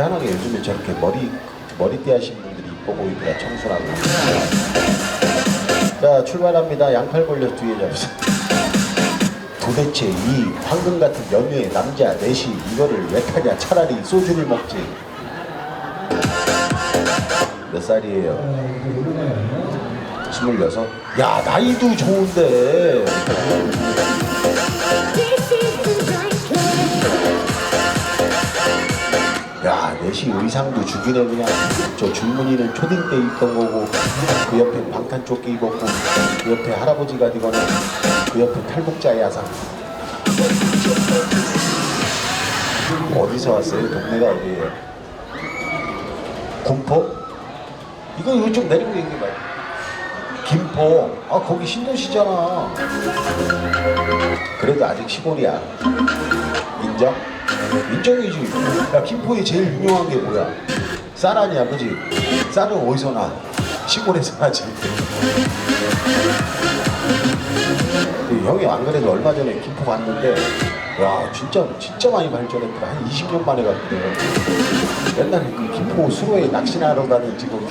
희한하게 요즘에 저렇게 머리 머리띠 하신 분들이 이뻐 보이더라 청순하고. 자 출발합니다. 양팔 벌려 뒤에 잡으세요. 도대체 이 황금 같은 연유의 남자 넷이 이거를 왜 타냐? 차라리 소주를 먹지. 몇 살이에요? 스물여섯. 야 나이도 좋은데. 야 넷이 의상도 죽이네 그냥. 저 줄무늬는 초딩 때 입던 거고 그 옆에 방탄 조끼 입었고 그 옆에 할아버지 가디건에 그 옆에 탈북자 야상. 어디서 왔어요? 동네가 어디예요? 군포? 이거 이쪽 내리고 얘기해봐요. 김포. 아 거기 신도시잖아. 그래도 아직 시골이야. 인정? 인정이지. 야 김포에 제일 유명한 게 뭐야? 쌀 아니야, 그지? 쌀은 어디서 나? 시골에서 나지. 그 형이 안 그래도 얼마 전에 김포 갔는데 야 진짜 진짜 많이 발전했더라 한 20년 만에 갔거든 옛날에 그 김포 수로에 낚시나러 가는 지금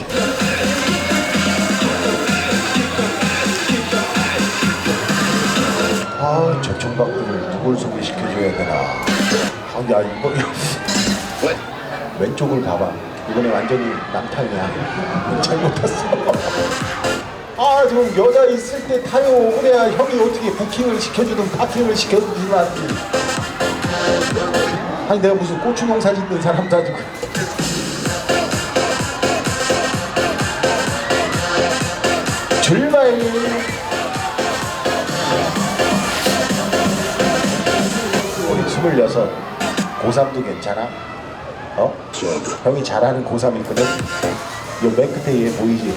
아 저총각들을 누굴 소개시켜줘야 되나 아 야 이거 왼쪽을 봐봐. 이번에 완전히 남탕이야. 잘못 탔어. 아 지금 여자 있을 때 타요. 그래야 형이 어떻게 부킹을 시켜주든 파킹을 시켜주든 하지 아니 내가 무슨 고추 농사 짓는 사람도 아니고 출발 우리 스물여섯 고3도 괜찮아? 어? 형이 잘하는 고3 있거든? 요맨 끝에 얘 보이지?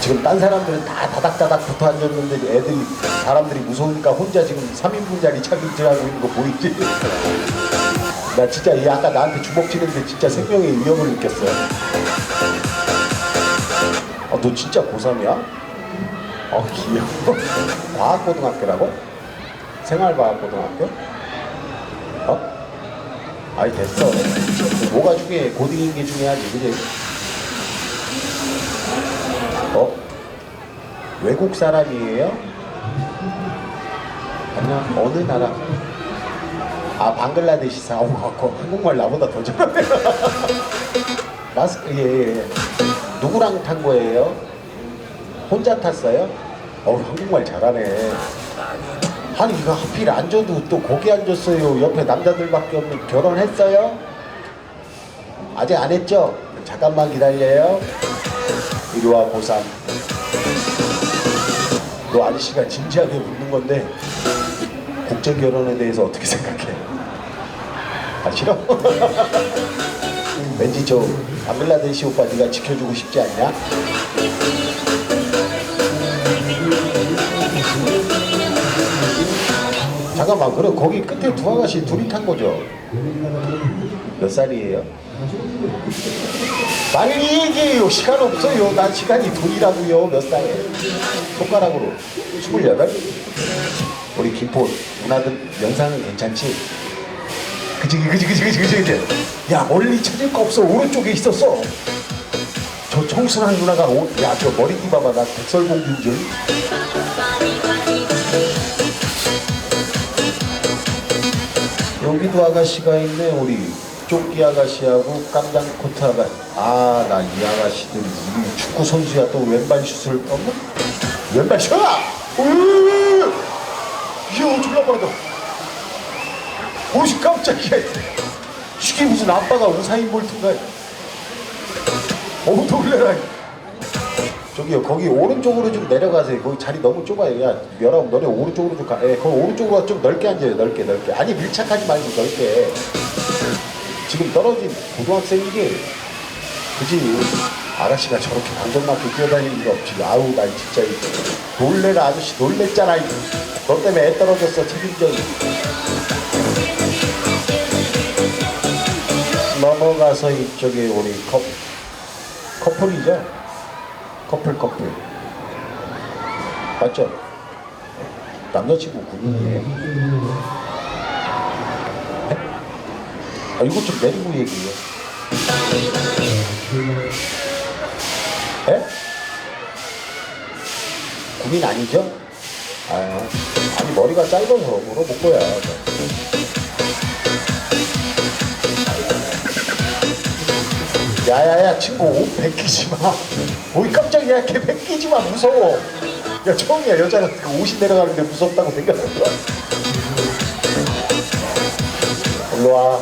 지금 딴 사람들은 다 다닥다닥 붙어 앉았는데 애들이 사람들이 무서우니까 혼자 지금 3인분짜리 차기질하고 있는 거 보이지? 나 진짜 얘 아까 나한테 주먹 치는데 진짜 생명의 위협을 느꼈어. 아, 너 진짜 고3이야? 어, 귀여워. 과학고등학교라고? 생활과학고등학교? 어? 아이, 됐어. 뭐가 중요해? 고딩인 게 중요하지, 그지? 어? 외국 사람이에요? 아니야 어느 나라? 아 방글라데시 사고 갖고 한국말 나보다 더 잘하네. 마스크 예, 예. 누구랑 탄 거예요? 혼자 탔어요? 어 한국말 잘하네. 아니 이거 하필 앉아도 또 거기 앉았어요. 옆에 남자들밖에 없는 결혼했어요? 아직 안 했죠? 잠깐만 기다려요. 이리 와 고3 너 아저씨가 진지하게 묻는 건데 국제 결혼에 대해서 어떻게 생각해? 아 싫어? 왠지 저 방글라데시 오빠 네가 지켜주고 싶지 않냐? 잠깐만 그럼 거기 끝에 두 아가씨 둘이 탄 거죠? 몇 살이에요? 빨리 얘기해요. 시간 없어요. 난 시간이 돈이라고요. 몇 살에? 손가락으로. 스물여덟? 우리 김포 누나들 영상은 괜찮지? 그치 그치 그치 그치 그치 그치 야 멀리 찾을 거 없어 오른쪽에 있었어 저 청순한 누나가 야 저 머리 띠 봐봐 나 백설공주인 줄 여기도 아가씨가 있네 우리. 조끼 아가씨하고 깜장 코트 아가씨. 아나 이 아가씨들 우리 축구 선수야. 또 왼발 슛을 어머 왼발 슛! 으! 이야 졸라 빠르다. 옷이 깜짝이야 이게 무슨 아빠가 우사인 볼트인가 어우 놀래라 저기요 거기 오른쪽으로 좀 내려가세요. 거기 자리 너무 좁아요. 야 여러분 너네 오른쪽으로 좀 가. 예, 거기 오른쪽으로 좀 넓게 앉아요. 넓게 넓게. 아니 밀착하지 말고 넓게. 지금 떨어진 고등학생이게 그지? 아가씨가 저렇게 방정맞게 뛰어다니는 리가 없지. 아우 난 진짜 이 놀래라 아저씨 놀랬잖아 이. 너 때문에 애 떨어졌어 책임져. 넘어가서 이쪽에 우리 커, 커플이죠 커플 커플 맞죠? 남자친구 군인이에요 네? 아, 이거 좀 내리고 얘기해요 예? 군인 아니죠? 아, 아니 머리가 짧아서 물어본 거야. 야야야 친구 옷 벗기지 마. 오이 깜짝이야 걔 벗기지 마 무서워. 야 처음이야 여자는 그 옷이 내려가는데 무섭다고 생각하는 거야. 일로 와.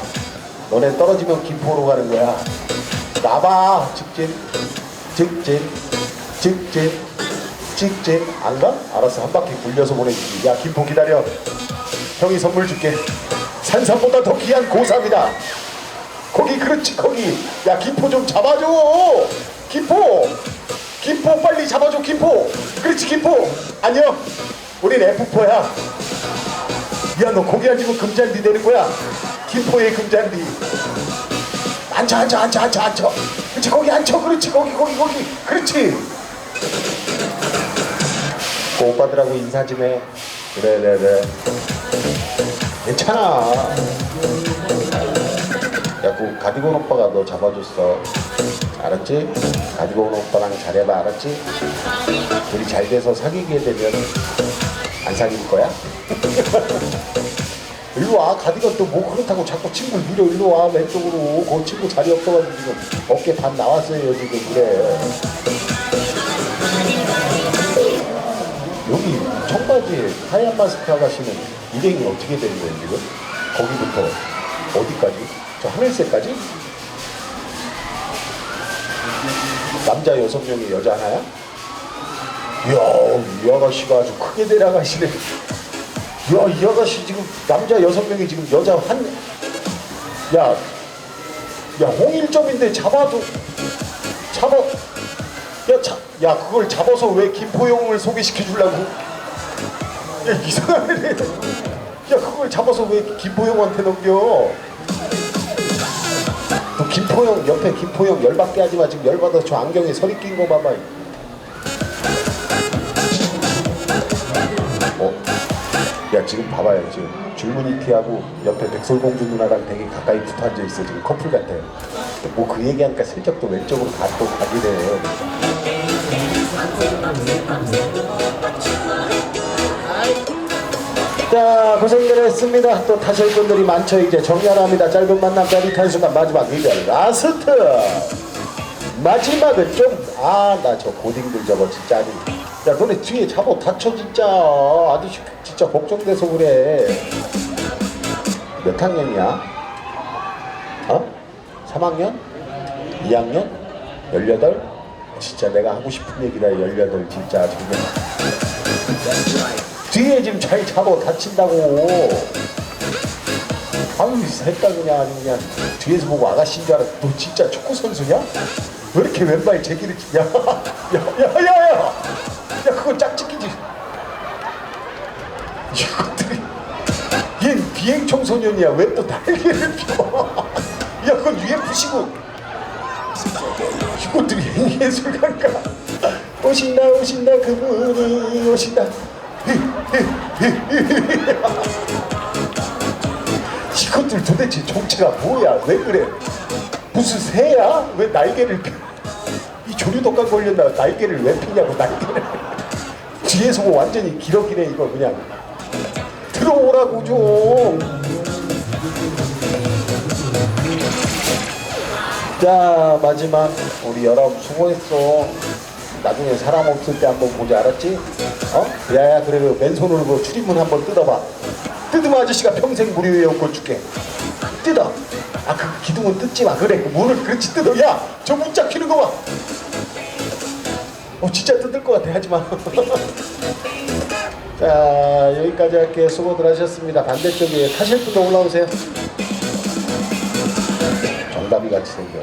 너네 떨어지면 김포로 가는 거야. 나봐 직진 직진 직진 직진 안 가? 알았어 한 바퀴 굴려서 보내주지. 야 김포 기다려. 형이 선물 줄게. 산삼보다 더 귀한 고삼이다. 거기 그렇지 거기. 야 김포 좀 잡아줘. 김포. 김포 빨리 잡아줘 김포. 그렇지 김포. 안녕. 우린 F4야. 야너 거기 앉으면 금잔디 되는 거야. 김포의 금잔디. 앉아 앉아 앉아 앉아 앉아. 그렇지 거기 앉아. 그렇지 거기 거기 거기. 그렇지. 그 오빠들하고 인사 좀해. 그래 그래 그래. 괜찮아 가디건 오빠가 너 잡아줬어. 알았지? 가디건 오빠랑 잘해봐, 알았지? 둘이 잘 돼서 사귀게 되면 안 사귈 거야? 일로 와, 가디건 또 뭐 그렇다고 자꾸 친구 밀어 일로 와, 왼쪽으로. 그 친구 자리 없어가지고 지금 어깨 반 나왔어요, 지금 그래. 여기 청바지에 하얀 마스크 아가씨는 일행이 어떻게 되는 거예요, 지금? 거기부터 어디까지? 저 하늘색까지? 남자 여섯 명에 여자 하나야? 이야, 이 아가씨가 아주 크게 내려가시네. 이야, 이 아가씨 지금 남자 여섯 명이 지금 여자 한, 야, 야, 홍일점인데 잡아도, 잡아, 야, 자, 야, 그걸 잡아서 왜 김포용을 소개시켜 주려고? 야, 이상하네. 야, 그걸 잡아서 왜 김포용한테 넘겨? 너 김포용 옆에 김포용 열받게 하지 마. 지금 열받아 저 안경에 서리 낀 거 봐봐. 어? 야 지금 봐봐요. 지금 줄무늬 티하고 옆에 백설공주 누나랑 되게 가까이 붙어 앉아 있어. 지금 커플 같아. 뭐그 얘기하니까 슬쩍 또 왼쪽으로 가, 또 가게 돼 자 고생들 했습니다 또 타실 분들이 많죠 이제 정리하랍니다 짧은 만남 짜릿한 순간 마지막 이별 라스트 마지막은 좀 아 나 저 고딩들 저거 진짜 아니 야 너네 뒤에 잡아 다쳐 진짜 아저씨 진짜 걱정돼서 그래 몇 학년이야? 어? 3학년? 2학년? 18? 진짜 내가 하고 싶은 얘기다 18 진짜 정말 뒤에 지금 잘 잡아 다친다고. 아유 새까 그냥. 아주 그냥 뒤에서 보고 아가씨인 줄 알았어 너 진짜 축구 선수냐? 왜 이렇게 왼발 제기를 치냐? 야야야 야 야! 야 그거 짝짓기지. 이것들이. 얘 비행 청소년이야. 왜 또 날개를 펴 야 그건 UFC고. 이것들이 예술가인가? 오신다 오신다 그분이 오신다 이것들 도대체 정체가 뭐야? 왜 그래? 무슨 새야? 왜 날개를 펴? 이 조류독감 걸렸나? 날개를 왜 피냐고 날개를 뒤에서 뭐 완전히 기러기네 이거 그냥 들어오라고 좀. 자 마지막 우리 여러분 수고했어. 나중에 사람 없을 때 한번 보자 알았지? 어? 야야 그래 그 맨손으로 그 출입문 한번 뜯어봐. 뜯으면 아저씨가 평생 무료에 옷걸 줄게. 뜯어. 아 그 기둥은 뜯지 마. 그래 그 문을 그렇지 뜯어. 야저 문짝 키는 거봐. 어 진짜 뜯을 것 같아. 하지마. 자 여기까지 할게요. 수고들 하셨습니다. 반대쪽에 타실 분도 올라오세요. 정답이 같이 생겨